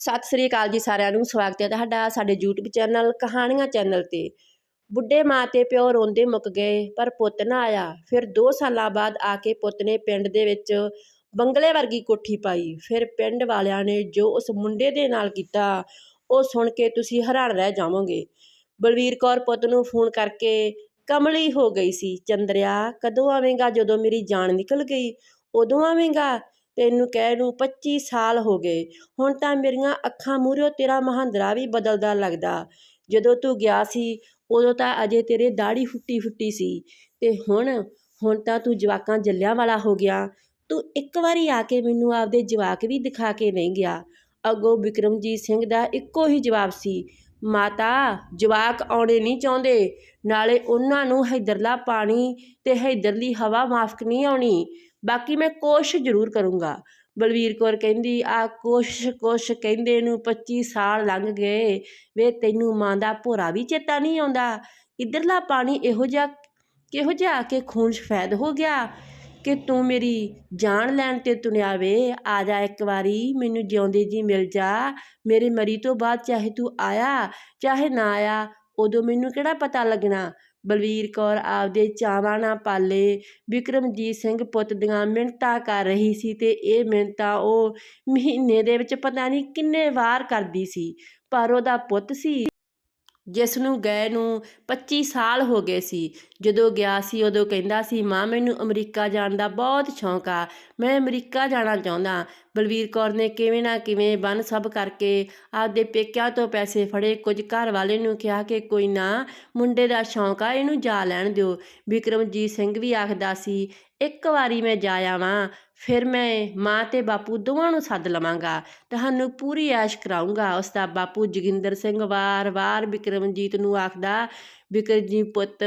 ਸਤਿ ਸ੍ਰੀ ਅਕਾਲ ਜੀ ਸਾਰਿਆਂ ਨੂੰ, ਸਵਾਗਤ ਹੈ ਤੁਹਾਡਾ ਸਾਡੇ YouTube ਚੈਨਲ ਕਹਾਣੀਆਂ ਚੈਨਲ ਤੇ। ਬੁੱਢੇ ਮਾਂ ਤੇ ਪਿਓ ਰੋਂਦੇ ਮੁੱਕ ਗਏ, ਪਰ ਪੁੱਤ ਨਾ ਆਇਆ। ਫਿਰ 2 ਸਾਲਾਂ ਬਾਅਦ ਆ ਕੇ ਪੁੱਤ ਨੇ ਪਿੰਡ ਦੇ ਵਿੱਚ ਬੰਗਲੇ ਵਰਗੀ ਕੋਠੀ ਪਾਈ। ਫਿਰ ਪਿੰਡ ਵਾਲਿਆਂ ਨੇ ਜੋ ਉਸ ਮੁੰਡੇ ਦੇ ਨਾਲ ਕੀਤਾ, ਉਹ ਸੁਣ ਕੇ ਤੁਸੀਂ ਹੈਰਾਨ ਰਹਿ ਜਾਵੋਗੇ। ਬਲਵੀਰ ਕੌਰ ਪੁੱਤ ਨੂੰ ਫੋਨ ਕਰਕੇ ਕਮਲੀ ਹੋ ਗਈ ਸੀ, ਚੰਦਰਿਆ, ਕਦੋਂ ਆਵੇਂਗਾ? ਜਦੋਂ ਮੇਰੀ ਜਾਨ ਨਿਕਲ ਗਈ, ਉਦੋਂ ਆਵੇਂਗਾ? ਤੈਨੂੰ ਕਹਿ ਨੂੰ 25 ਸਾਲ ਹੋ ਗਏ। ਹੁਣ ਤਾਂ ਮੇਰੀਆਂ ਅੱਖਾਂ ਮੂਹਰਿਓ ਤੇਰਾ ਮਹਾਂਦਰਾ ਵੀ ਬਦਲਦਾ ਲੱਗਦਾ। ਜਦੋਂ ਤੂੰ ਗਿਆ ਸੀ, ਉਦੋਂ ਤਾਂ ਅਜੇ ਤੇਰੇ ਦਾੜੀ ਫੁੱਟੀ ਫੁੱਟੀ ਸੀ। ਤੇ ਹੁਣ ਹੁਣ ਤਾਂ ਤੂੰ ਜਵਾਕਾਂ ਜੱਲਿਆਂ ਵਾਲਾ ਹੋ ਗਿਆ। ਤੂੰ ਇੱਕ ਵਾਰੀ ਆ ਕੇ ਮੈਨੂੰ ਆਪਦੇ ਜਵਾਕ ਵੀ ਦਿਖਾ ਕੇ ਨਹੀਂ ਗਿਆ। ਅੱਗੋਂ ਵਿਕਰਮਜੀਤ ਸਿੰਘ ਦਾ ਇੱਕੋ ਹੀ ਜਵਾਬ ਸੀ, ਮਾਤਾ, ਜਵਾਕ ਆਉਣੇ ਨਹੀਂ ਚਾਹੁੰਦੇ। ਨਾਲੇ ਉਹਨਾਂ ਨੂੰ ਹੈਦਰਲਾ ਪਾਣੀ ਤੇ ਹੈਦਰਲੀ ਹਵਾ ਮਾਫਕ ਨਹੀਂ ਆਉਣੀ। ਬਾਕੀ ਮੈਂ ਕੋਸ਼ਿਸ਼ ਜ਼ਰੂਰ ਕਰੂੰਗਾ। ਬਲਵੀਰ ਕੌਰ ਕਹਿੰਦੀ, ਆ ਕੋਸ਼ਿਸ਼ ਕੋਸ਼ਿਸ਼ ਕਹਿੰਦੇ ਨੂੰ 25 ਸਾਲ ਲੰਘ ਗਏ। ਵੇ ਤੈਨੂੰ ਮਾਂ ਦਾ ਭੋਰਾ ਵੀ ਚੇਤਾ ਨਹੀਂ ਆਉਂਦਾ। ਇਧਰਲਾ ਪਾਣੀ ਇਹੋ ਜਿਹਾ, ਕਿਹੋ ਜਿਹਾ ਕਿ ਖੂਨ ਸਫੈਦ ਹੋ ਗਿਆ? ਕਿ ਤੂੰ ਮੇਰੀ ਜਾਨ ਲੈਣ ਤੇ ਤੁਨਿਆ ਵੇ। ਆ ਜਾ ਇੱਕ ਵਾਰੀ, ਮੈਨੂੰ ਜਿਉਂਦੇ ਜੀ ਮਿਲ ਜਾ। ਮੇਰੇ ਮਰੀ ਤੋਂ ਬਾਅਦ ਚਾਹੇ ਤੂੰ ਆਇਆ, ਚਾਹੇ ਨਾ ਆਇਆ, ਉਦੋਂ ਮੈਨੂੰ ਕਿਹੜਾ ਪਤਾ ਲੱਗਣਾ? ਬਲਵੀਰ ਕੌਰ ਆਪਦੇ ਚਾਵਾਂ ਨਾਲ ਪਾਲੇ। ਵਿਕਰਮਜੀਤ ਸਿੰਘ ਪੁੱਤ ਦੀਆਂ ਮਿਹਨਤਾਂ ਕਰ ਰਹੀ ਸੀ ਤੇ ਇਹ ਮਿਹਨਤਾਂ ਉਹ ਮਹੀਨੇ ਦੇ ਵਿੱਚ ਪਤਾ ਨਹੀਂ ਕਿੰਨੇ ਵਾਰ ਕਰਦੀ ਸੀ, ਪਰ ਉਹਦਾ ਪੁੱਤ ਸੀ। ਜਿਸ ਨੂੰ ਗਏ ਨੂੰ 25 ਸਾਲ ਹੋ ਗਏ ਸੀ। ਜਦੋਂ ਗਿਆ ਸੀ, ਉਦੋਂ ਕਹਿੰਦਾ ਸੀ, ਮਾਂ, ਮੈਨੂੰ ਅਮਰੀਕਾ ਜਾਣ ਦਾ ਬਹੁਤ ਸ਼ੌਂਕ ਆ। ਮੈਂ ਅਮਰੀਕਾ ਜਾਣਾ ਚਾਹੁੰਦਾ। ਬਲਵੀਰ ਕੌਰ ਨੇ ਕਿਵੇਂ ਨਾ ਕਿਵੇਂ ਬੰਨ ਸਭ ਕਰਕੇ ਆਪਦੇ ਪੇਕਿਆਂ ਤੋਂ ਪੈਸੇ ਫੜੇ। ਕੁਝ ਘਰ ਵਾਲੇ ਨੂੰ ਕਿਹਾ ਕਿ ਕੋਈ ਨਾ, ਮੁੰਡੇ ਦਾ ਸ਼ੌਂਕ ਆ, ਇਹਨੂੰ ਜਾ ਲੈਣ ਦਿਓ। ਵਿਕਰਮਜੀਤ ਸਿੰਘ ਵੀ ਆਖਦਾ ਸੀ, ਇੱਕ ਵਾਰੀ ਮੈਂ ਜਾ ਆਵਾਂ, ਫਿਰ ਮੈਂ ਮਾਂ ਤੇ ਬਾਪੂ ਦੋਵਾਂ ਨੂੰ ਸੱਦ ਲਵਾਂਗਾ। ਤੁਹਾਨੂੰ ਪੂਰੀ ਐਸ਼ ਕਰਾਉਂਗਾ ਉਸ ਦਾ ਬਾਪੂ ਜੋਗਿੰਦਰ ਸਿੰਘ ਵਾਰ-ਵਾਰ ਵਿਕਰਮਜੀਤ ਨੂੰ ਆਖਦਾ ਵਿਕਰਮਜੀਤ ਪੁੱਤ,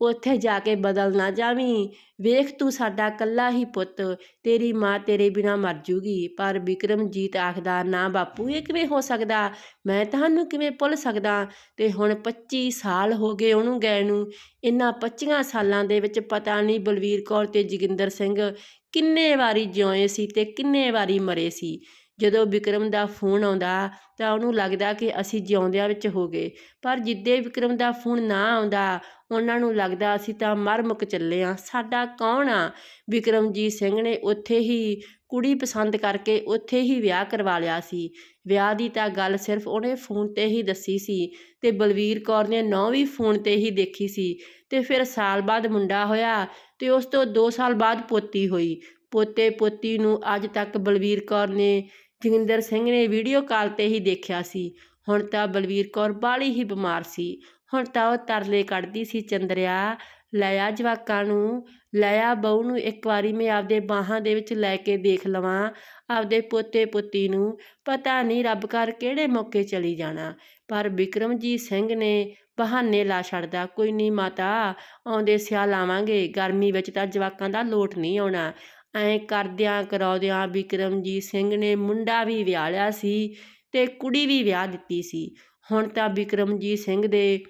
ਉੱਥੇ ਜਾ ਕੇ ਬਦਲ ਨਾ ਜਾਵੀਂ। ਵੇਖ ਤੂੰ ਸਾਡਾ ਕੱਲਾ ਹੀ ਪੁੱਤ, ਤੇਰੀ ਮਾਂ ਤੇਰੇ ਬਿਨਾ ਮਰ ਜੂਗੀ। ਪਰ ਵਿਕਰਮਜੀਤ ਆਖਦਾ, ਨਾ ਬਾਪੂ, ਇਹ ਕਿਵੇਂ ਹੋ ਸਕਦਾ? ਮੈਂ ਤੁਹਾਨੂੰ ਕਿਵੇਂ ਭੁੱਲ ਸਕਦਾ? ਤੇ ਹੁਣ 25 ਸਾਲ ਹੋ ਗਏ ਉਹਨੂੰ ਗਏ ਨੂੰ। ਇਨ੍ਹਾਂ 25 ਸਾਲਾਂ ਦੇ ਵਿੱਚ ਪਤਾ ਨਹੀਂ ਬਲਵੀਰ ਕੌਰ ਤੇ ਜੋਗਿੰਦਰ ਸਿੰਘ ਕਿੰਨੇ ਵਾਰੀ ਜਿਉਏ ਸੀ ਤੇ ਕਿੰਨੇ ਵਾਰੀ ਮਰੇ ਸੀ। ਜਦੋਂ ਵਿਕਰਮ ਦਾ ਫੋਨ ਆਉਂਦਾ ਤਾਂ ਉਹਨੂੰ ਲੱਗਦਾ ਕਿ ਅਸੀਂ ਜਿਉਂਦਿਆਂ ਵਿੱਚ ਹੋ ਗਏ। ਪਰ ਜਿੱਦੇ ਵਿਕਰਮ ਦਾ ਫੋਨ ਨਾ ਆਉਂਦਾ, ਉਹਨਾਂ ਨੂੰ ਲੱਗਦਾ ਅਸੀਂ ਤਾਂ ਮਰ ਮੁੱਕ ਚੱਲੇ ਆ। ਸਾਡਾ ਕੌਣ ਆ? ਵਿਕਰਮਜੀਤ ਸਿੰਘ ਨੇ ਉੱਥੇ ਹੀ ਕੁੜੀ ਪਸੰਦ ਕਰਕੇ ਉੱਥੇ ਹੀ ਵਿਆਹ ਕਰਵਾ ਲਿਆ ਸੀ। ਵਿਆਹ ਦੀ ਤਾਂ ਗੱਲ ਸਿਰਫ ਉਹਨੇ ਫੋਨ ਤੇ ਹੀ ਦੱਸੀ ਸੀ ਤੇ ਬਲਵੀਰ ਕੌਰ ਨੇ ਨੌ ਵੀ ਫੋਨ ਤੇ ਹੀ ਦੇਖੀ ਸੀ ਤੇ ਫਿਰ ਸਾਲ ਬਾਅਦ ਮੁੰਡਾ ਹੋਇਆ ਤੇ ਉਸ ਤੋਂ 2 ਸਾਲ ਬਾਅਦ ਪੋਤੀ ਹੋਈ। ਪੋਤੇ ਪੋਤੀ ਨੂੰ ਅੱਜ ਤੱਕ ਬਲਵੀਰ ਕੌਰ ਨੇ ਜੋਗਿੰਦਰ ਸਿੰਘ ਨੇ ਵੀਡੀਓ ਕਾਲ ਤੇ ਹੀ ਦੇਖਿਆ ਸੀ। ਹੁਣ ਤਾਂ ਬਲਵੀਰ ਕੌਰ ਬਾਲੀ ਹੀ ਬਿਮਾਰ ਸੀ। ਹੁਣ ਤਾਂ ਉਹ ਤਰਲੇ ਕੱਢਦੀ ਸੀ, ਚੰਦਰਿਆ, ਲੈ ਆ ਜਵਾਕਾਂ ਨੂੰ, ਲੈ ਆ ਬਹੂ ਨੂੰ, ਇੱਕ ਵਾਰੀ ਮੈਂ ਆਪਦੇ ਬਾਹਾਂ ਦੇ ਵਿੱਚ ਲੈ ਕੇ ਦੇਖ ਲਵਾਂ, ਆਪਦੇ ਪੋਤੇ ਪੁੱਤੀ ਨੂੰ। ਪਤਾ ਨਹੀਂ ਰੱਬ ਕਰ ਕਿਹੜੇ ਮੌਕੇ ਚਲੀ ਜਾਣਾ। ਪਰ ਵਿਕਰਮਜੀਤ ਸਿੰਘ ਨੇ ਬਹਾਨੇ ਲਾ ਛੱਡਦਾ, ਕੋਈ ਨਹੀਂ ਮਾਤਾ, ਆਉਂਦੇ ਸਿਆ ਲਾਵਾਂਗੇ ਗਰਮੀ ਵਿੱਚ ਤਾਂ ਜਵਾਕਾਂ ਦਾ ਲੋਟ ਨਹੀਂ ਆਉਣਾ। ਐਂ ਕਰਦਿਆਂ ਕਰਾਉਦਿਆਂ ਬਿਕਰਮਜੀਤ ਸਿੰਘ ਨੇ ਮੁੰਡਾ ਵੀ ਵਿਆਹ ਲਿਆ ਸੀ ਤੇ ਕੁੜੀ ਵੀ ਵਿਆਹ ਦਿੱਤੀ ਸੀ। ਹੁਣ ਤਾਂ ਬਿਕਰਮਜੀਤ ਸਿੰਘ ਦੇ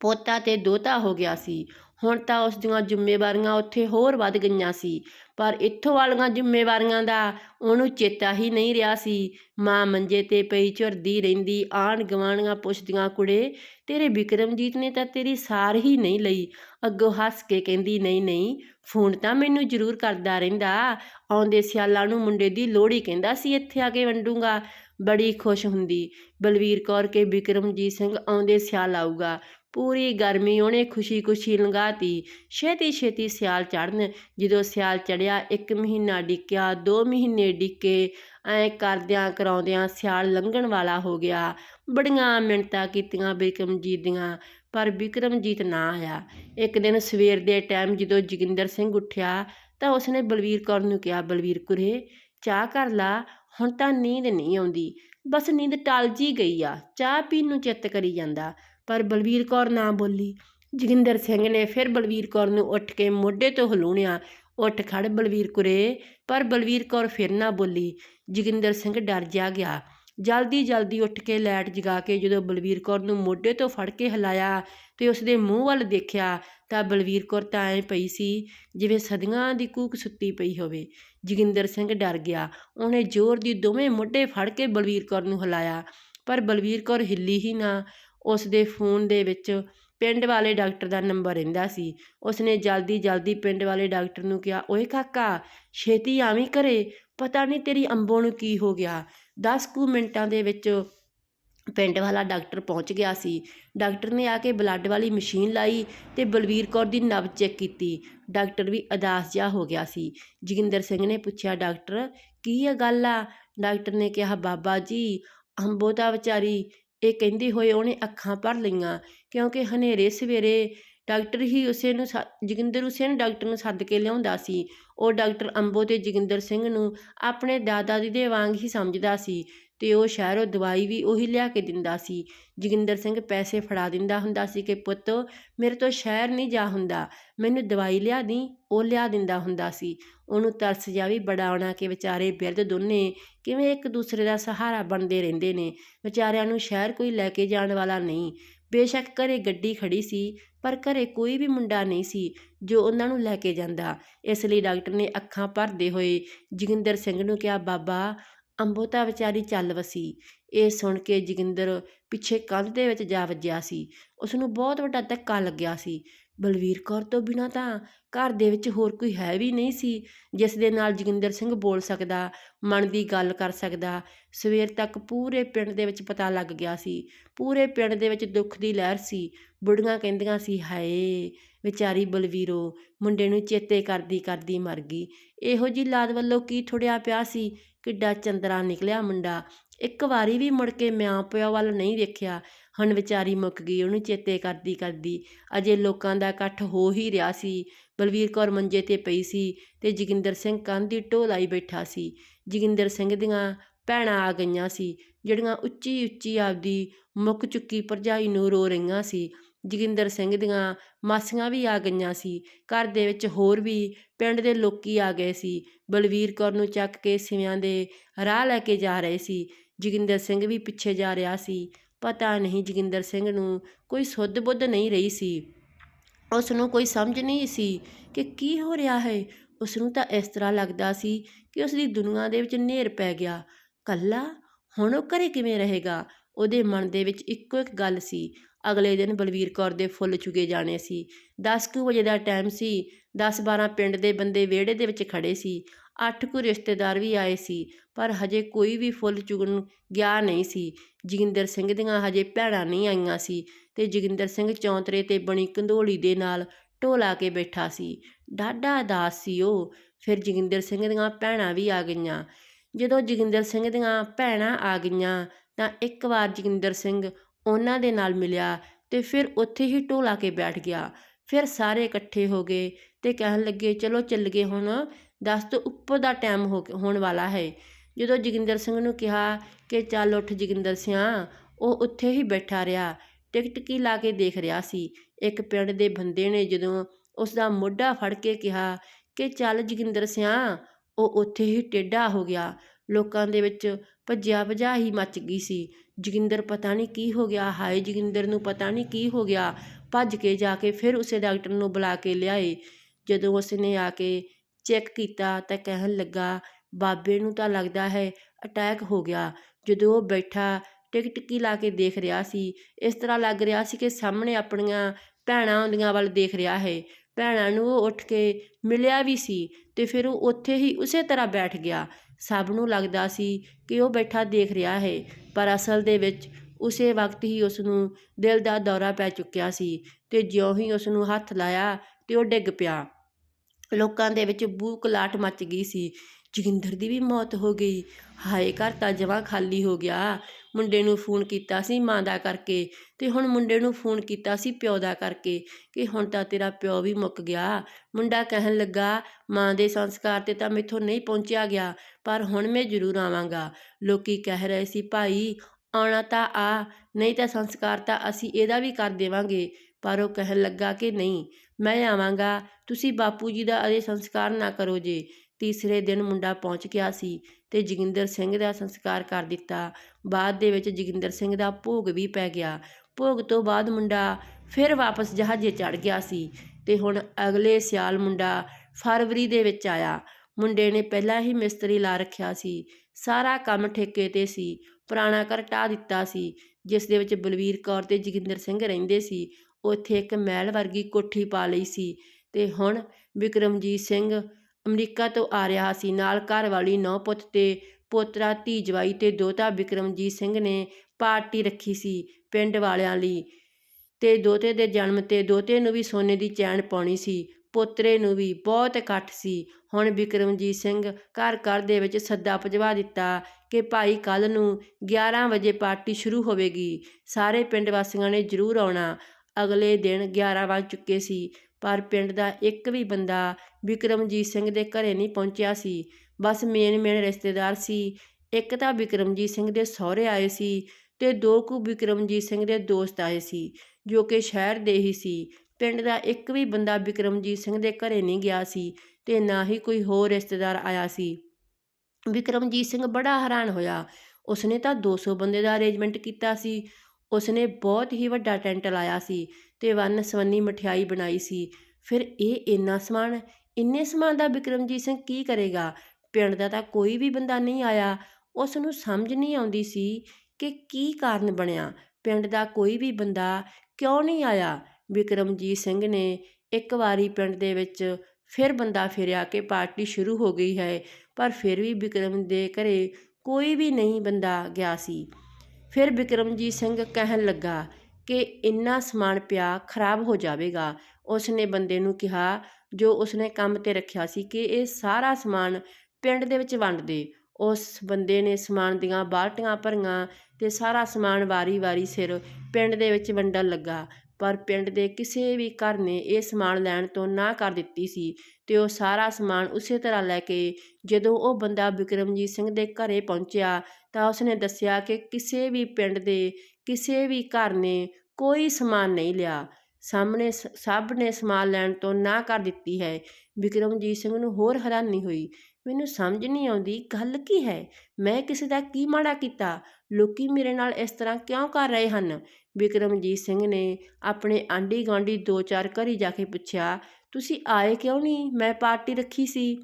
ਪੋਤਾ ਤੇ ਦੋਤਾ ਹੋ ਗਿਆ ਸੀ। ਹੁਣ ਤਾਂ ਉਸ ਦੀਆਂ ਜ਼ਿੰਮੇਵਾਰੀਆਂ ਉੱਥੇ ਹੋਰ ਵੱਧ ਗਈਆਂ ਸੀ। ਪਰ ਇੱਥੋਂ ਵਾਲੀਆਂ ਜ਼ਿੰਮੇਵਾਰੀਆਂ ਦਾ ਉਹਨੂੰ ਚੇਤਾ ਹੀ ਨਹੀਂ ਰਿਹਾ ਸੀ। ਮਾਂ ਮੰਜੇ ਤੇ ਪਈ ਝੁਰਦੀ ਰਹਿੰਦੀ ਆਣ ਗਵਾਣੀਆਂ ਪੁੱਛਦੀਆਂ, ਕੁੜੇ, ਤੇਰੇ ਵਿਕਰਮਜੀਤ ਨੇ ਤਾਂ ਤੇਰੀ ਸਾਰ ਹੀ ਨਹੀਂ ਲਈ। ਅੱਗੋਂ ਹੱਸ ਕੇ ਕਹਿੰਦੀ, ਨਹੀਂ ਨਹੀਂ, ਫੋਨ ਤਾਂ ਮੈਨੂੰ ਜ਼ਰੂਰ ਕਰਦਾ ਰਹਿੰਦਾ। ਆਉਂਦੇ ਸਿਆਲਾਂ ਨੂੰ ਮੁੰਡੇ ਦੀ ਲੋਹੜੀ ਕਹਿੰਦਾ ਸੀ, ਇੱਥੇ ਆ ਕੇ ਵੰਡੂਗਾ। ਬੜੀ ਖੁਸ਼ ਹੁੰਦੀ। ਬਲਵੀਰ ਕੌਰ ਕੇ ਬਿਕਰਮਜੀਤ ਸਿੰਘ ਆਉਂਦੇ ਸਿਆਲ ਆਊਗਾ। ਪੂਰੀ ਗਰਮੀ ਉਹਨੇ ਖੁਸ਼ੀ-ਖੁਸ਼ੀ ਲੰਘਾਤੀ। ਛੇਤੀ ਛੇਤੀ ਸਿਆਲ ਚੜਨ ਜਦੋਂ ਸਿਆਲ ਚੜਿਆ ਇੱਕ ਮਹੀਨਾ ਡਿੱਕਿਆ, ਦੋ ਮਹੀਨੇ ਡਿੱਕੇ, ਐ ਕਰਦਿਆਂ ਕਰਾਉਂਦਿਆਂ ਸਿਆਲ ਲੰਘਣ ਵਾਲਾ ਹੋ ਗਿਆ। ਬੜੀਆਂ ਮਿੰਟਾਂ ਕੀਤੀਆਂ ਬਿਕਰਮਜੀਤ ਦੀਆਂ, ਪਰ ਬਿਕਰਮਜੀਤ ਨਾ ਆਇਆ। ਇੱਕ ਦਿਨ ਸਵੇਰ ਦੇ ਟਾਈਮ ਜਦੋਂ ਜੋਗਿੰਦਰ ਸਿੰਘ ਉੱਠਿਆ, ਤਾਂ ਉਸਨੇ ਬਲਵੀਰ ਕੌਰ ਨੂੰ ਕਿਹਾ, ਬਲਵੀਰ ਕੁਰੇ, ਚਾਹ ਕਰ ਲਾ, ਹੁਣ ਤਾਂ ਨੀਂਦ ਨਹੀਂ ਆਉਂਦੀ। ਬਸ ਨੀਂਦ ਟਲ ਜੀ ਗਈ ਆ, ਚਾਹ ਪੀਣ ਨੂੰ ਚਿੱਤ ਕਰੀ ਜਾਂਦਾ। ਪਰ ਬਲਵੀਰ ਕੌਰ ਨਾ ਬੋਲੀ। ਜੋਗਿੰਦਰ ਸਿੰਘ ਨੇ ਫਿਰ ਬਲਵੀਰ ਕੌਰ ਨੂੰ ਉੱਠ ਕੇ ਮੋਢੇ ਤੋਂ ਹਲੂਣਿਆ ਉੱਠ ਖੜ ਬਲਵੀਰ ਕੁਰੇ ਪਰ ਬਲਵੀਰ ਕੌਰ ਫਿਰ ਨਾ ਬੋਲੀ। ਜੋਗਿੰਦਰ ਸਿੰਘ ਡਰ ਜਾ ਗਿਆ। ਜਲਦੀ ਜਲਦੀ ਉੱਠ ਕੇ ਲਾਈਟ ਜਗਾ ਕੇ ਜਦੋਂ ਬਲਵੀਰ ਕੌਰ ਨੂੰ ਮੋਢੇ ਤੋਂ ਫੜ ਕੇ ਹਿਲਾਇਆ ਤੇ ਉਸਦੇ ਮੂੰਹ ਵੱਲ ਦੇਖਿਆ ਤਾਂ ਬਲਵੀਰ ਕੌਰ ਤਾਂ ਐਂ ਪਈ ਸੀ ਜਿਵੇਂ ਸਦੀਆਂ ਦੀ ਕੂਕ ਸੁੱਤੀ ਪਈ ਹੋਵੇ। ਜੋਗਿੰਦਰ ਸਿੰਘ ਡਰ ਗਿਆ। ਉਹਨੇ ਜ਼ੋਰ ਦੀ ਦੋਵੇਂ ਮੋਢੇ ਫੜ ਕੇ ਬਲਵੀਰ ਕੌਰ ਨੂੰ ਹਿਲਾਇਆ, ਪਰ ਬਲਵੀਰ ਕੌਰ ਹਿੱਲੀ ਹੀ ਨਾ। ਉਸ ਦੇ ਫੋਨ ਦੇ ਵਿੱਚ ਪਿੰਡ ਵਾਲੇ ਡਾਕਟਰ ਦਾ ਨੰਬਰ ਰਹਿੰਦਾ ਸੀ। ਉਸਨੇ ਜਲਦੀ ਜਲਦੀ ਪਿੰਡ ਵਾਲੇ ਡਾਕਟਰ ਨੂੰ ਕਿਹਾ, ਓਏ ਕਾਕਾ, ਛੇਤੀ ਆਵੀਂ ਘਰੇ? ਪਤਾ ਨਹੀਂ ਤੇਰੀ ਅੰਬੋ ਨੂੰ ਕੀ ਹੋ ਗਿਆ? 10 ਕੁ ਮਿੰਟਾਂ ਦੇ ਵਿੱਚ ਪਿੰਡ ਵਾਲਾ ਡਾਕਟਰ ਪਹੁੰਚ ਗਿਆ ਸੀ। ਡਾਕਟਰ ਨੇ ਆ ਕੇ ਬਲੱਡ ਵਾਲੀ ਮਸ਼ੀਨ ਲਾਈ ਤੇ ਬਲਵੀਰ ਕੌਰ ਦੀ ਨਬਜ਼ ਚੈੱਕ ਕੀਤੀ। ਡਾਕਟਰ ਵੀ ਅਦਾਸ ਜਿਹਾ ਹੋ ਗਿਆ ਸੀ। ਜੋਗਿੰਦਰ ਸਿੰਘ ਨੇ ਪੁੱਛਿਆ, ਡਾਕਟਰ, ਕੀ ਇਹ ਗੱਲ ਆ? ਡਾਕਟਰ ਨੇ ਕਿਹਾ, ਬਾਬਾ ਜੀ, ਅੰਬੋ ਤਾਂ ਵਿਚਾਰੀ ਇਹ ਕਹਿੰਦੇ ਹੋਏ ਉਹਨੇ ਅੱਖਾਂ ਭਰ ਲਈਆਂ, ਕਿਉਂਕਿ ਹਨੇਰੇ ਸਵੇਰੇ ਡਾਕਟਰ ਹੀ ਉਸੇ ਨੂੰ ਸੱਦ- ਜੋਗਿੰਦਰ ਉਸੇ ਨੂੰ ਡਾਕਟਰ ਨੂੰ ਸੱਦ ਕੇ ਲਿਆਉਂਦਾ ਸੀ। ਉਹ ਡਾਕਟਰ ਅੰਬੋ ਤੇ ਜੋਗਿੰਦਰ ਸਿੰਘ ਨੂੰ ਆਪਣੇ ਦਾਦਾ ਜੀ ਦੇ ਵਾਂਗ ਹੀ ਸਮਝਦਾ ਸੀ। ਅਤੇ ਉਹ ਸ਼ਹਿਰੋਂ ਦਵਾਈ ਵੀ ਉਹੀ ਲਿਆ ਕੇ ਦਿੰਦਾ ਸੀ। ਜੋਗਿੰਦਰ ਸਿੰਘ ਪੈਸੇ ਫੜਾ ਦਿੰਦਾ ਹੁੰਦਾ ਸੀ ਕਿ, ਪੁੱਤ, ਮੇਰੇ ਤੋਂ ਸ਼ਹਿਰ ਨਹੀਂ ਜਾ ਹੁੰਦਾ। ਮੈਨੂੰ ਦਵਾਈ ਲਿਆ ਦੀ। ਉਹ ਲਿਆ ਦਿੰਦਾ ਹੁੰਦਾ ਸੀ। ਉਹਨੂੰ ਤਰਸ ਜਿਹਾ ਵੀ ਬੜਾ ਆਉਣਾ ਕਿ ਵਿਚਾਰੇ ਬਿਰਧ ਦੋਨੇ ਕਿਵੇਂ ਇੱਕ ਦੂਸਰੇ ਦਾ ਸਹਾਰਾ ਬਣਦੇ ਰਹਿੰਦੇ ਨੇ। ਵਿਚਾਰਿਆਂ ਨੂੰ ਸ਼ਹਿਰ ਕੋਈ ਲੈ ਕੇ ਜਾਣ ਵਾਲਾ ਨਹੀਂ। ਬੇਸ਼ੱਕ ਘਰੇ ਗੱਡੀ ਖੜੀ ਸੀ, ਪਰ ਘਰੇ ਕੋਈ ਵੀ ਮੁੰਡਾ ਨਹੀਂ ਸੀ ਜੋ ਉਹਨਾਂ ਨੂੰ ਲੈ ਕੇ ਜਾਂਦਾ। ਇਸ ਲਈ ਡਾਕਟਰ ਨੇ ਅੱਖਾਂ ਭਰਦੇ ਹੋਏ ਜੋਗਿੰਦਰ ਸਿੰਘ ਨੂੰ ਕਿਹਾ, ਬਾਬਾ ਅੰਬੋ ਤਾਂ ਵਿਚਾਰੀ ਚੱਲ ਵਸੀ। ਇਹ ਸੁਣ ਕੇ ਜੋਗਿੰਦਰ ਪਿੱਛੇ ਕੰਧ ਦੇ ਵਿੱਚ ਜਾ ਵੱਜਿਆ ਸੀ। ਉਸ ਨੂੰ ਬਹੁਤ ਵੱਡਾ ਧੱਕਾ ਲੱਗਿਆ ਸੀ। ਬਲਵੀਰ ਕੌਰ ਤੋਂ ਬਿਨਾਂ ਤਾਂ ਘਰ ਦੇ ਵਿੱਚ ਹੋਰ ਕੋਈ ਹੈ ਵੀ ਨਹੀਂ ਸੀ, ਜਿਸ ਦੇ ਨਾਲ ਜੋਗਿੰਦਰ ਸਿੰਘ ਬੋਲ ਸਕਦਾ, ਮਨ ਦੀ ਗੱਲ ਕਰ ਸਕਦਾ। ਸਵੇਰ ਤੱਕ ਪੂਰੇ ਪਿੰਡ ਦੇ ਵਿੱਚ ਪਤਾ ਲੱਗ ਗਿਆ ਸੀ। ਪੂਰੇ ਪਿੰਡ ਦੇ ਵਿੱਚ ਦੁੱਖ ਦੀ ਲਹਿਰ ਸੀ। ਬੁੜੀਆਂ ਕਹਿੰਦੀਆਂ ਸੀ, ਹਾਏ, ਵਿਚਾਰੀ ਬਲਵੀਰੋ, ਮੁੰਡੇ ਨੂੰ ਚੇਤੇ ਕਰਦੀ ਕਰਦੀ ਮਰ ਗਈ। ਇਹੋ ਜੀ ਲਾਦ ਵੱਲੋਂ ਕੀ ਥੁੜਿਆ ਪਿਆ ਸੀ? ਕਿੱਡਾ ਚੰਦਰਾ ਨਿਕਲਿਆ ਮੁੰਡਾ। ਇੱਕ ਵਾਰੀ ਵੀ ਮੁੜ ਕੇ ਮਿਆਂ ਪਿਓ ਵੱਲ ਨਹੀਂ ਵੇਖਿਆ। ਹੁਣ ਵਿਚਾਰੀ ਮੁੱਕ ਗਈ, ਉਹਨੂੰ ਚੇਤੇ ਕਰਦੀ ਕਰਦੀ ਅਜੇ ਲੋਕਾਂ ਦਾ ਇਕੱਠ ਹੋ ਹੀ ਰਿਹਾ ਸੀ। ਬਲਵੀਰ ਕੌਰ ਮੰਜੇ ਤੇ ਪਈ ਸੀ ਤੇ ਜੋਗਿੰਦਰ ਸਿੰਘ ਕੰਧ ਦੀ ਢੋਹ ਬੈਠਾ ਸੀ। ਜੋਗਿੰਦਰ ਸਿੰਘ ਦੀਆਂ ਭੈਣਾਂ ਆ ਗਈਆਂ ਸੀ, ਜਿਹੜੀਆਂ ਉੱਚੀ ਉੱਚੀ ਆਪਦੀ ਮੁੱਕ ਚੁੱਕੀ ਭਰਜਾਈ ਨੂੰ ਰੋ ਰਹੀਆਂ ਸੀ। ਜੋਗਿੰਦਰ ਸਿੰਘ ਦੀਆਂ ਮਾਸੀਆਂ ਵੀ ਆ ਗਈਆਂ ਸੀ, ਘਰ ਦੇ ਵਿੱਚ ਹੋਰ ਵੀ ਪਿੰਡ ਦੇ ਲੋਕੀ ਆ ਗਏ ਸੀ। ਬਲਵੀਰ ਕੌਰ ਨੂੰ ਚੱਕ ਕੇ ਸਿਵਿਆਂ ਦੇ ਰਾਹ ਲੈ ਕੇ ਜਾ ਰਹੇ ਸੀ। ਜੋਗਿੰਦਰ ਸਿੰਘ ਵੀ ਪਿੱਛੇ ਜਾ ਰਿਹਾ ਸੀ। ਪਤਾ ਨਹੀਂ ਜੋਗਿੰਦਰ ਸਿੰਘ ਨੂੰ, ਕੋਈ ਸੁੱਧ ਬੁੱਧ ਨਹੀਂ ਰਹੀ ਸੀ। ਉਸ ਨੂੰ ਕੋਈ ਸਮਝ ਨਹੀਂ ਸੀ ਕਿ ਕੀ ਹੋ ਰਿਹਾ ਹੈ। ਉਸ ਨੂੰ ਤਾਂ ਇਸ ਤਰ੍ਹਾਂ ਲੱਗਦਾ ਸੀ ਕਿ ਉਸ ਦੀ ਦੁਨੀਆ ਦੇ ਵਿੱਚ ਨੇਰ ਪੈ ਗਿਆ। ਕੱਲਾ ਹੁਣ ਉਹ ਘਰੇ ਕਿਵੇਂ ਰਹੇਗਾ? ਉਹਦੇ ਮਨ ਦੇ ਵਿੱਚ ਇੱਕੋ ਇੱਕ ਗੱਲ ਸੀ। ਅਗਲੇ ਦਿਨ ਬਲਵੀਰ ਕੌਰ ਦੇ ਫੁੱਲ ਚੁਗੇ ਜਾਣੇ ਸੀ। 10 ਕੁ ਵਜੇ ਦਾ ਟਾਈਮ ਸੀ। 10-12 ਪਿੰਡ ਦੇ ਬੰਦੇ ਵਿਹੜੇ ਦੇ ਵਿੱਚ ਖੜੇ ਸੀ। ਅੱਠ ਕੁ ਰਿਸ਼ਤੇਦਾਰ ਵੀ ਆਏ ਸੀ। ਪਰ ਹਜੇ ਕੋਈ ਵੀ ਫੁੱਲ ਚੁਗਣ ਗਿਆ ਨਹੀਂ ਸੀ। ਜੋਗਿੰਦਰ ਸਿੰਘ ਦੀਆਂ ਹਜੇ ਭੈਣਾਂ ਨਹੀਂ ਆਈਆਂ ਸੀ ਤੇ ਜੋਗਿੰਦਰ ਸਿੰਘ ਚੌਂਤਰੇ ਤੇ ਬਣੀ ਕੰਧੋਲੀ ਦੇ ਨਾਲ ਢੋਲਾ ਕੇ ਬੈਠਾ ਸੀ। ਡਾਢਾ ਉਦਾਸ ਸੀ ਉਹ। ਫਿਰ ਜੋਗਿੰਦਰ ਸਿੰਘ ਦੀਆਂ ਭੈਣਾਂ ਵੀ ਆ ਗਈਆਂ। ਜਦੋਂ ਜੋਗਿੰਦਰ ਸਿੰਘ ਦੀਆਂ ਭੈਣਾਂ ਆ ਗਈਆਂ ਤਾਂ ਇੱਕ ਵਾਰ ਜੋਗਿੰਦਰ ਸਿੰਘ ਉਹਨਾਂ ਦੇ ਨਾਲ ਮਿਲਿਆ ਤੇ ਫਿਰ ਉੱਥੇ ਹੀ ਢੋਲਾ ਕੇ ਬੈਠ ਗਿਆ। ਫਿਰ ਸਾਰੇ ਇਕੱਠੇ ਹੋ ਗਏ ਤੇ ਕਹਿਣ ਲੱਗੇ, ਚਲੋ ਚੱਲ ਗਏ ਹੁਣ। 10 ਤੋਂ ਉੱਪਰ ਦਾ ਟਾਈਮ ਹੋ ਹੋਣ ਵਾਲਾ ਹੈ। ਜਦੋਂ ਜੋਗਿੰਦਰ ਸਿੰਘ ਨੂੰ ਕਿਹਾ ਕਿ ਚੱਲ ਉੱਠ ਜੋਗਿੰਦਰ ਸਿਆਂ, ਉਹ ਉੱਥੇ ਹੀ ਬੈਠਾ ਰਿਹਾ। ਟਿਕਟ ਕੀ ਲਾ ਕੇ ਦੇਖ ਰਿਹਾ ਸੀ। ਇੱਕ ਪਿੰਡ ਦੇ ਬੰਦੇ ਨੇ ਜਦੋਂ ਉਸ ਦਾ ਮੋਢਾ ਫੜ ਕੇ ਕਿਹਾ ਕਿ ਚੱਲ ਜੋਗਿੰਦਰ ਸਿਆਂ, ਉਹ ਉੱਥੇ ਹੀ ਟੇਢਾ ਹੋ ਗਿਆ। ਲੋਕਾਂ ਦੇ ਵਿੱਚ ਭੱਜਿਆ ਭਜਾ ਹੀ ਮੱਚ ਗਈ ਸੀ। ਜੋਗਿੰਦਰ ਪਤਾ ਨਹੀਂ ਕੀ ਹੋ ਗਿਆ। ਹਾਏ ਜੋਗਿੰਦਰ ਨੂੰ ਪਤਾ ਨਹੀਂ ਕੀ ਹੋ ਗਿਆ। ਭੱਜ ਕੇ ਜਾ ਕੇ ਫਿਰ ਉਸੇ ਡਾਕਟਰ ਨੂੰ ਬੁਲਾ ਕੇ ਲਿਆਏ। ਜਦੋਂ ਉਸਨੇ ਆ ਕੇ ਚੈੱਕ ਕੀਤਾ ਤਾਂ ਕਹਿਣ ਲੱਗਾ ਬਾਬੇ ਨੂੰ ਤਾਂ ਲੱਗਦਾ ਹੈ ਅਟੈਕ ਹੋ ਗਿਆ। ਜਦੋਂ ਉਹ ਬੈਠਾ, ਟਿਕਟ ਕੀ ਲਾ ਕੇ ਦੇਖ ਰਿਹਾ ਸੀ? ਇਸ ਤਰ੍ਹਾਂ ਲੱਗ ਰਿਹਾ ਸੀ ਕਿ ਸਾਹਮਣੇ ਆਪਣੀਆਂ ਭੈਣਾਂ ਆਉਂਦੀਆਂ ਵੱਲ ਦੇਖ ਰਿਹਾ ਹੈ। ਭੈਣਾਂ ਨੂੰ ਉਹ ਉੱਠ ਕੇ ਮਿਲਿਆ ਵੀ ਸੀ ਤੇ ਫਿਰ ਉਹ ਉੱਥੇ ਹੀ ਉਸੇ ਤਰ੍ਹਾਂ ਬੈਠ ਗਿਆ। ਸਭ ਨੂੰ ਲੱਗਦਾ ਸੀ ਕਿ ਉਹ ਬੈਠਾ ਦੇਖ ਰਿਹਾ ਹੈ, ਪਰ ਅਸਲ ਦੇ ਵਿੱਚ ਉਸੇ ਵਕਤ ਹੀ ਉਸ ਨੂੰ ਦਿਲ ਦਾ ਦੌਰਾ ਪੈ ਚੁੱਕਿਆ ਸੀ ਤੇ ਜਿਉਂ ਹੀ ਉਸ ਨੂੰ ਹੱਥ ਲਾਇਆ ਤੇ ਉਹ ਡਿੱਗ ਪਿਆ। ਲੋਕਾਂ ਦੇ ਵਿੱਚ ਬੂਕਲਾਟ ਮੱਚ ਗਈ ਸੀ। ਜੋਗਿੰਦਰ ਦੀ ਵੀ ਮੌਤ ਹੋ ਗਈ। ਹਾਏ, ਘਰ ਤਾਂ ਜਮਾਂ ਖਾਲੀ ਹੋ ਗਿਆ। ਮੁੰਡੇ ਨੂੰ ਫੋਨ ਕੀਤਾ ਸੀ ਮਾਂ ਦਾ ਕਰਕੇ ਤੇ ਹੁਣ ਮੁੰਡੇ ਨੂੰ ਫੋਨ ਕੀਤਾ ਸੀ ਪਿਓ ਦਾ ਕਰਕੇ ਕਿ ਹੁਣ ਤਾਂ ਤੇਰਾ ਪਿਓ ਵੀ ਮੁੱਕ ਗਿਆ। ਮੁੰਡਾ ਕਹਿਣ ਲੱਗਾ, ਮਾਂ ਦੇ ਸੰਸਕਾਰ ਤੇ ਤਾਂ ਮੈਥੋਂ ਨਹੀਂ ਪਹੁੰਚਿਆ ਗਿਆ, ਪਰ ਹੁਣ ਮੈਂ ਜ਼ਰੂਰ ਆਵਾਂਗਾ। ਲੋਕੀ ਕਹਿ ਰਹੇ ਸੀ, ਭਾਈ, ਆਉਣਾ ਤਾਂ ਆ, ਨਹੀਂ ਤਾਂ ਸੰਸਕਾਰ ਤਾਂ ਅਸੀਂ ਇਹਦਾ ਵੀ ਕਰ ਦੇਵਾਂਗੇ। ਪਰ ਉਹ ਕਹਿਣ ਲੱਗਾ ਕਿ ਨਹੀਂ, ਮੈਂ ਆਵਾਂਗਾ। ਤੁਸੀਂ ਬਾਪੂ ਜੀ ਦਾ ਅਜੇ ਸੰਸਕਾਰ ਨਾ ਕਰੋ ਜੇ। ਤੀਸਰੇ ਦਿਨ ਮੁੰਡਾ ਪਹੁੰਚ ਗਿਆ ਸੀ ਤੇ ਜੋਗਿੰਦਰ ਸਿੰਘ ਦਾ ਸੰਸਕਾਰ ਕਰ ਦਿੱਤਾ। ਬਾਅਦ ਦੇ ਵਿੱਚ ਜੋਗਿੰਦਰ ਸਿੰਘ ਦਾ ਭੋਗ ਵੀ ਪੈ ਗਿਆ। ਭੋਗ ਤੋਂ ਬਾਅਦ ਮੁੰਡਾ ਫਿਰ ਵਾਪਸ ਜਹਾਜ਼ੇ ਚੜ ਗਿਆ ਸੀ ਤੇ ਹੁਣ ਅਗਲੇ ਸਿਆਲ ਮੁੰਡਾ ਫਰਵਰੀ ਦੇ ਵਿੱਚ ਆਇਆ। ਮੁੰਡੇ ਨੇ ਪਹਿਲਾਂ ਹੀ ਮਿਸਤਰੀ ਲਾ ਰੱਖਿਆ ਸੀ। ਸਾਰਾ ਕੰਮ ਠੇਕੇ ਤੇ ਸੀ। ਪੁਰਾਣਾ ਘਰ ਢਾਹ ਦਿੱਤਾ ਸੀ। ਜਿਸ ਦੇ ਵਿੱਚ ਬਲਵੀਰ ਕੌਰ ਤੇ ਜੋਗਿੰਦਰ ਸਿੰਘ ਰਹਿੰਦੇ ਸੀ, ਉੱਥੇ ਇੱਕ ਮਹਿਲ ਵਰਗੀ ਕੋਠੀ ਪਾ ਲਈ ਸੀ ਤੇ ਹੁਣ ਵਿਕਰਮਜੀਤ ਸਿੰਘ ਅਮਰੀਕਾ ਤੋਂ ਆ ਰਿਹਾ ਸੀ। ਨਾਲ ਘਰ ਵਾਲੀ ਨੌ ਪੁੱਤ ਤੇ ਪੋਤਰਾ, ਧੀ ਜਵਾਈ ਤੇ ਦੋਤਾ ਵਿਕਰਮਜੀਤ ਸਿੰਘ ਨੇ ਪਾਰਟੀ ਰੱਖੀ ਸੀ ਪਿੰਡ ਵਾਲਿਆਂ ਲਈ ਤੇ ਦੋਤੇ ਦੇ ਜਨਮ ਤੇ ਦੋਤੇ ਨੂੰ ਵੀ ਸੋਨੇ ਦੀ ਚੈਨ ਪਾਉਣੀ ਸੀ। ਪੋਤਰੇ ਨੂੰ ਵੀ ਬਹੁਤ ਇਕੱਠ ਸੀ। ਹੁਣ ਵਿਕਰਮਜੀਤ ਸਿੰਘ ਘਰ ਘਰ ਦੇ ਵਿੱਚ ਸੱਦਾ ਭਜਵਾ ਦਿੱਤਾ ਕਿ ਭਾਈ ਕੱਲ ਨੂੰ 11 ਵਜੇ ਪਾਰਟੀ ਸ਼ੁਰੂ ਹੋਵੇਗੀ। ਸਾਰੇ ਪਿੰਡ ਵਾਸੀਆਂ ਨੇ ਜ਼ਰੂਰ ਆਉਣਾ। ਅਗਲੇ ਦਿਨ 11 ਵੱਜ ਚੁੱਕੇ ਸੀ। ਪਰ ਪਿੰਡ ਦਾ ਇੱਕ ਵੀ ਬੰਦਾ ਵਿਕਰਮਜੀਤ ਸਿੰਘ ਦੇ ਘਰੇ ਨਹੀਂ ਪਹੁੰਚਿਆ ਸੀ। ਬਸ ਮੇਨ ਮੇਨ ਰਿਸ਼ਤੇਦਾਰ ਸੀ। ਇੱਕ ਤਾਂ ਵਿਕਰਮਜੀਤ ਸਿੰਘ ਦੇ ਸਹੁਰੇ ਆਏ ਸੀ ਤੇ ਦੋ ਕੁ ਵਿਕਰਮਜੀਤ ਸਿੰਘ ਦੇ ਦੋਸਤ ਆਏ ਸੀ, ਜੋ ਕਿ ਸ਼ਹਿਰ ਦੇ ਹੀ ਸੀ। ਪਿੰਡ ਦਾ ਇੱਕ ਵੀ ਬੰਦਾ ਵਿਕਰਮਜੀਤ ਸਿੰਘ ਦੇ ਘਰੇ ਨਹੀਂ ਗਿਆ ਸੀ ਤੇ ਨਾ ਹੀ ਕੋਈ ਹੋਰ ਰਿਸ਼ਤੇਦਾਰ ਆਇਆ ਸੀ। ਵਿਕਰਮਜੀਤ ਸਿੰਘ ਬੜਾ ਹੈਰਾਨ ਹੋਇਆ। ਉਸਨੇ ਤਾਂ 200 ਬੰਦੇ ਦਾ ਅਰੇਂਜਮੈਂਟ ਕੀਤਾ ਸੀ। ਉਸਨੇ ਬਹੁਤ ਹੀ ਵੱਡਾ ਟੈਂਟ ਲਾਇਆ ਸੀ। ਅਤੇ ਵੰਨ ਸਵੰਨੀ ਮਠਿਆਈ ਬਣਾਈ ਸੀ। ਫਿਰ ਇਹ ਇੰਨਾ ਸਮਾਨ, ਇੰਨੇ ਸਮਾਨ ਦਾ ਬਿਕਰਮਜੀਤ ਸਿੰਘ ਕੀ ਕਰੇਗਾ? ਪਿੰਡ ਦਾ ਤਾਂ ਕੋਈ ਵੀ ਬੰਦਾ ਨਹੀਂ ਆਇਆ। ਉਸ ਨੂੰ ਸਮਝ ਨਹੀਂ ਆਉਂਦੀ ਸੀ ਕਿ ਕੀ ਕਾਰਨ ਬਣਿਆ। ਪਿੰਡ ਦਾ ਕੋਈ ਵੀ ਬੰਦਾ ਕਿਉਂ ਨਹੀਂ ਆਇਆ? ਬਿਕਰਮਜੀਤ ਸਿੰਘ ਨੇ ਇੱਕ ਵਾਰੀ ਪਿੰਡ ਦੇ ਵਿੱਚ ਫਿਰ ਬੰਦਾ ਫਿਰਿਆ ਕਿ ਪਾਰਟੀ ਸ਼ੁਰੂ ਹੋ ਗਈ ਹੈ, ਪਰ ਫਿਰ ਵੀ ਬਿਕਰਮ ਦੇ ਘਰੇ ਕੋਈ ਵੀ ਨਹੀਂ ਬੰਦਾ ਗਿਆ ਸੀ। ਫਿਰ ਬਿਕਰਮਜੀਤ ਸਿੰਘ ਕਹਿਣ ਲੱਗਾ ਕਿ ਇੰਨਾ ਸਮਾਨ ਪਿਆ ਖਰਾਬ ਹੋ ਜਾਵੇਗਾ। ਉਸ ਨੇ ਬੰਦੇ ਨੂੰ ਕਿਹਾ, ਜੋ ਉਸਨੇ ਕੰਮ ਤੇ ਰੱਖਿਆ ਸੀ ਕਿ ਇਹ ਸਾਰਾ ਸਮਾਨ ਪਿੰਡ ਦੇ ਵਿੱਚ ਵੰਡ ਦੇ। ਉਸ ਬੰਦੇ ਨੇ ਸਮਾਨ ਦੀਆਂ ਬਾਲਟੀਆਂ ਭਰੀਆਂ ਤੇ ਸਾਰਾ ਸਮਾਨ ਵਾਰੀ-ਵਾਰੀ ਸਿਰ ਪਿੰਡ ਦੇ ਵਿੱਚ ਵੰਡਣ ਲੱਗਾ। ਪਰ ਪਿੰਡ ਦੇ ਕਿਸੇ ਵੀ ਘਰ ਨੇ ਇਹ ਸਮਾਨ ਲੈਣ ਤੋਂ ਨਾ ਕਰ ਦਿੱਤੀ ਸੀ ਤੇ ਉਹ ਸਾਰਾ ਸਮਾਨ ਉਸੇ ਤਰ੍ਹਾਂ ਲੈ ਕੇ ਜਦੋਂ ਉਹ ਬੰਦਾ ਵਿਕਰਮਜੀਤ ਸਿੰਘ ਦੇ ਘਰੇ ਪਹੁੰਚਿਆ ਤਾਂ ਉਸਨੇ ਦੱਸਿਆ ਕਿ ਕਿਸੇ ਵੀ ਪਿੰਡ ਦੇ ਕਿਸੇ ਵੀ ਘਰ ਨੇ ਕੋਈ ਸਮਾਨ ਨਹੀਂ ਲਿਆ। ਸਾਹਮਣੇ ਸ- ਸਭ ਨੇ ਸਮਾਨ ਲੈਣ ਤੋਂ ਨਾ ਕਰ ਦਿੱਤੀ ਹੈ। ਬਿਕਰਮਜੀਤ ਸਿੰਘ ਨੂੰ ਹੋਰ ਹੈਰਾਨੀ ਹੋਈ। ਮੈਨੂੰ ਸਮਝ ਨਹੀਂ ਆਉਂਦੀ ਗੱਲ ਕੀ ਹੈ? ਮੈਂ ਕਿਸੇ ਦਾ ਕੀ ਮਾੜਾ ਕੀਤਾ? ਲੋਕੀ ਮੇਰੇ ਨਾਲ ਇਸ ਤਰ੍ਹਾਂ ਕਿਉਂ ਕਰ ਰਹੇ ਹਨ? ਬਿਕਰਮਜੀਤ ਸਿੰਘ ਨੇ ਆਪਣੇ ਆਂਢੀ ਗੁਆਂਢੀ ਦੋ ਚਾਰ ਘਰੀ ਜਾ ਕੇ ਪੁੱਛਿਆ, ਤੁਸੀਂ ਆਏ ਕਿਉਂ ਨਹੀਂ? ਮੈਂ ਪਾਰਟੀ ਰੱਖੀ ਸੀ।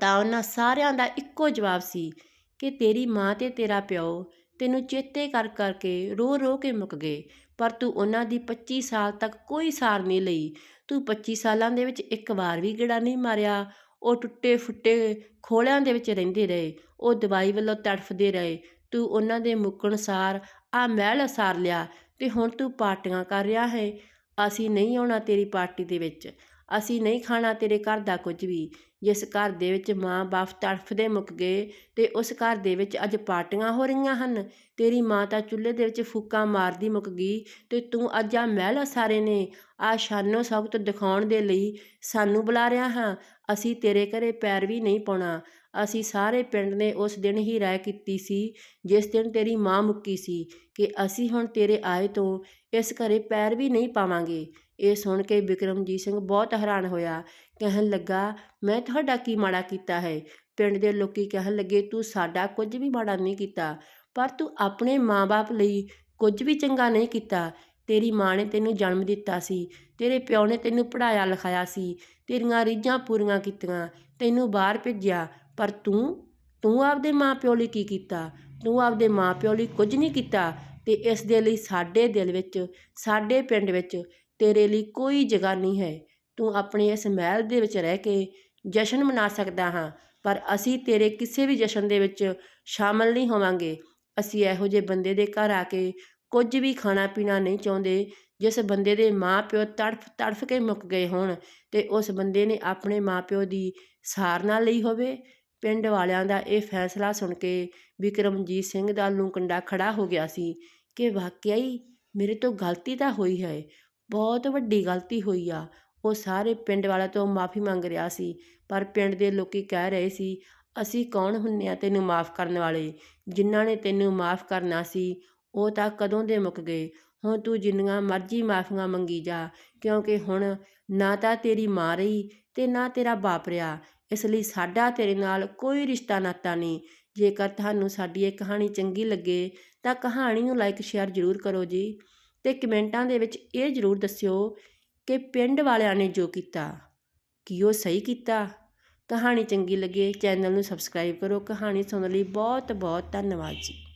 ਤਾਂ ਉਹਨਾਂ ਸਾਰਿਆਂ ਦਾ ਇੱਕੋ ਜਵਾਬ ਸੀ ਕਿ ਤੇਰੀ ਮਾਂ ਤੇ ਤੇਰਾ ਪਿਓ। ਤੈਨੂੰ ਚੇਤੇ ਕਰ ਕਰਕੇ ਰੋ ਰੋ ਕੇ ਮੁੱਕ ਗਏ। ਪਰ ਤੂੰ ਉਹਨਾਂ ਦੀ 25 ਸਾਲ ਤੱਕ ਕੋਈ ਸਾਰ ਨਹੀਂ ਲਈ। ਤੂੰ 25 ਸਾਲਾਂ ਦੇ ਵਿੱਚ ਇੱਕ ਵਾਰ ਵੀ ਗੇੜਾ ਨਹੀਂ ਮਾਰਿਆ। ਉਹ ਟੁੱਟੇ ਫੁੱਟੇ ਖੋਲਿਆਂ ਦੇ ਵਿੱਚ ਰਹਿੰਦੇ ਰਹੇ। ਉਹ ਦਵਾਈ ਵੱਲੋਂ ਤੜਫਦੇ ਰਹੇ। ਤੂੰ ਉਹਨਾਂ ਦੇ ਮੁੱਕਣ ਸਾਰ ਆ ਮਹਿਲ ਸਾਰ ਲਿਆ ਤੇ ਹੁਣ ਤੂੰ ਪਾਰਟੀਆਂ ਕਰ ਰਿਹਾ ਹੈ। ਅਸੀਂ ਨਹੀਂ ਆਉਣਾ ਤੇਰੀ ਪਾਰਟੀ ਦੇ ਵਿੱਚ। ਅਸੀਂ ਨਹੀਂ ਖਾਣਾ ਤੇਰੇ ਘਰ ਦਾ ਕੁਝ ਵੀ। ਜਿਸ ਘਰ ਦੇ ਵਿੱਚ ਮਾਂ ਬਾਪ ਤੜਫਦੇ ਮੁੱਕ ਗਏ ਤੇ ਉਸ ਘਰ ਦੇ ਵਿੱਚ ਅੱਜ ਪਾਰਟੀਆਂ ਹੋ ਰਹੀਆਂ ਹਨ। ਤੇਰੀ ਮਾਂ ਤਾਂ ਚੁੱਲ੍ਹੇ ਦੇ ਵਿੱਚ ਫੂਕਾਂ ਮਾਰਦੀ ਮੁੱਕ ਗਈ ਤੇ ਤੂੰ ਅੱਜ ਆ ਮਹਿਲ ਸਾਰੇ ਨੇ। ਆ ਸ਼ਾਨੋ ਸਬਤ ਦਿਖਾਉਣ ਦੇ ਲਈ ਸਾਨੂੰ ਬੁਲਾ ਰਿਹਾ ਹਾਂ। ਅਸੀਂ ਤੇਰੇ ਘਰੇ ਪੈਰ ਵੀ ਨਹੀਂ ਪਾਉਣਾ। ਅਸੀਂ ਸਾਰੇ ਪਿੰਡ ਨੇ ਉਸ ਦਿਨ ਹੀ ਰਾਏ ਕੀਤੀ ਸੀ, ਜਿਸ ਦਿਨ ਤੇਰੀ ਮਾਂ ਮੁੱਕੀ ਸੀ ਕਿ ਅਸੀਂ ਹੁਣ ਤੇਰੇ ਆਏ ਤੋਂ ਇਸ ਘਰੇ ਪੈਰ ਵੀ ਨਹੀਂ ਪਾਵਾਂਗੇ। ਇਹ ਸੁਣ ਕੇ ਬਿਕਰਮਜੀਤ ਸਿੰਘ ਬਹੁਤ ਹੈਰਾਨ ਹੋਇਆ, ਕਹਿਣ ਲੱਗਾ, ਮੈਂ ਤੁਹਾਡਾ ਕੀ ਮਾੜਾ ਕੀਤਾ ਹੈ? ਪਿੰਡ ਦੇ ਲੋਕੀ ਕਹਿਣ ਲੱਗੇ, ਤੂੰ ਸਾਡਾ ਕੁਝ ਵੀ ਮਾੜਾ ਨਹੀਂ ਕੀਤਾ, ਪਰ ਤੂੰ ਆਪਣੇ ਮਾਂ-ਬਾਪ ਲਈ ਕੁਝ ਵੀ ਚੰਗਾ ਨਹੀਂ ਕੀਤਾ। ਤੇਰੀ ਮਾਂ ਨੇ ਤੈਨੂੰ ਜਨਮ ਦਿੱਤਾ ਸੀ, ਤੇਰੇ ਪਿਓ ਨੇ ਤੈਨੂੰ ਪੜਾਇਆ ਲਿਖਾਇਆ ਸੀ, ਤੇਰੀਆਂ ਰੀਝਾਂ ਪੂਰੀਆਂ ਕੀਤੀਆਂ, ਤੈਨੂੰ ਬਾਹਰ ਭੇਜਿਆ, ਪਰ ਤੂੰ ਤੂੰ ਆਪਦੇ ਮਾਂ-ਪਿਓ ਲਈ ਕੀ ਕੀਤਾ? ਤੂੰ ਆਪਦੇ ਮਾਂ-ਪਿਓ ਲਈ ਕੁਝ ਨਹੀਂ ਕੀਤਾ? ਤੇ ਇਸ ਦੇ ਲਈ ਸਾਡੇ ਦਿਲ ਵਿੱਚ, ਸਾਡੇ ਪਿੰਡ ਵਿੱਚ ਤੇਰੇ ਲਈ ਕੋਈ ਜਗ੍ਹਾ ਨਹੀਂ ਹੈ। ਤੂੰ ਆਪਣੇ ਇਸ ਮਹਿਲ ਦੇ ਵਿੱਚ ਰਹਿ ਕੇ ਜਸ਼ਨ ਮਨਾ ਸਕਦਾ ਹਾਂ, ਪਰ ਅਸੀਂ ਤੇਰੇ ਕਿਸੇ ਵੀ ਜਸ਼ਨ ਦੇ ਵਿੱਚ ਸ਼ਾਮਲ ਨਹੀਂ ਹੋਵਾਂਗੇ। ਅਸੀਂ ਇਹੋ ਜਿਹੇ ਬੰਦੇ ਦੇ ਘਰ ਆ ਕੇ ਕੁਝ ਵੀ ਖਾਣਾ ਪੀਣਾ ਨਹੀਂ ਚਾਹੁੰਦੇ, ਜਿਸ ਬੰਦੇ ਦੇ ਮਾਂ-ਪਿਓ ਤੜਫ ਤੜਫ ਕੇ ਮੁੱਕ ਗਏ ਹੋਣ ਤੇ ਉਸ ਬੰਦੇ ਨੇ ਆਪਣੇ ਮਾਂ-ਪਿਓ ਦੀ ਸਾਰਨਾ ਲਈ ਹੋਵੇ। ਪਿੰਡ ਵਾਲਿਆਂ ਦਾ ਇਹ ਫੈਸਲਾ ਸੁਣ ਕੇ ਵਿਕਰਮਜੀਤ ਸਿੰਘ ਦਾ ਲੂੰ-ਕੰਡਾ ਖੜਾ ਹੋ ਗਿਆ ਸੀ ਕਿ ਵਾਕਿਆ ਹੀ ਮੇਰੇ ਤੋਂ ਗਲਤੀ ਤਾਂ ਹੋਈ ਹੈ। ਬਹੁਤ ਵੱਡੀ ਗਲਤੀ ਹੋਈ ਆ। ਉਹ ਸਾਰੇ ਪਿੰਡ ਵਾਲਿਆਂ ਤੋਂ ਮਾਫੀ ਮੰਗ ਰਿਹਾ ਸੀ, ਪਰ ਪਿੰਡ ਦੇ ਲੋਕ ਕਹਿ ਰਹੇ ਸੀ, ਅਸੀਂ ਕੌਣ ਹੁੰਨੇ ਆ ਤੈਨੂੰ ਮਾਫ ਕਰਨ ਵਾਲੇ? ਜਿਨ੍ਹਾਂ ਨੇ ਤੈਨੂੰ ਮਾਫ ਕਰਨਾ ਸੀ, ਉਹ ਤਾਂ ਕਦੋਂ ਦੇ ਮੁੱਕ ਗਏ? ਹੁਣ ਤੂੰ ਜਿੰਨੀਆਂ ਮਰਜ਼ੀ ਮਾਫੀਆਂ ਮੰਗੀ ਜਾ, ਕਿਉਂਕਿ ਹੁਣ ਨਾ ਤਾਂ ਤੇਰੀ ਮਾਂ ਰਹੀ ਤੇ ਨਾ ਤੇਰਾ ਬਾਪ ਰਿਹਾ। ਇਸ ਲਈ ਸਾਡਾ ਤੇਰੇ ਨਾਲ ਕੋਈ ਰਿਸ਼ਤਾ ਨਾਤਾ ਨਹੀਂ। ਜੇਕਰ ਤੁਹਾਨੂੰ ਸਾਡੀ ਇਹ ਕਹਾਣੀ ਚੰਗੀ ਲੱਗੇ, ਤਾਂ ਕਹਾਣੀ ਨੂੰ ਲਾਈਕ ਸ਼ੇਅਰ ਜ਼ਰੂਰ ਕਰੋ ਜੀ। ਤੇ ਕਮੈਂਟਾਂ ਦੇ ਵਿੱਚ ਇਹ ਜ਼ਰੂਰ ਦੱਸਿਓ ਕਿ ਪਿੰਡ ਵਾਲਿਆਂ ਨੇ ਜੋ ਕੀਤਾ, ਕੀ ਉਹ ਸਹੀ ਕੀਤਾ। ਕਹਾਣੀ ਚੰਗੀ ਲੱਗੇ, ਚੈਨਲ ਨੂੰ ਸਬਸਕ੍ਰਾਈਬ ਕਰੋ। ਕਹਾਣੀ ਸੁਣਨ ਲਈ ਬਹੁਤ ਬਹੁਤ ਧੰਨਵਾਦ ਜੀ।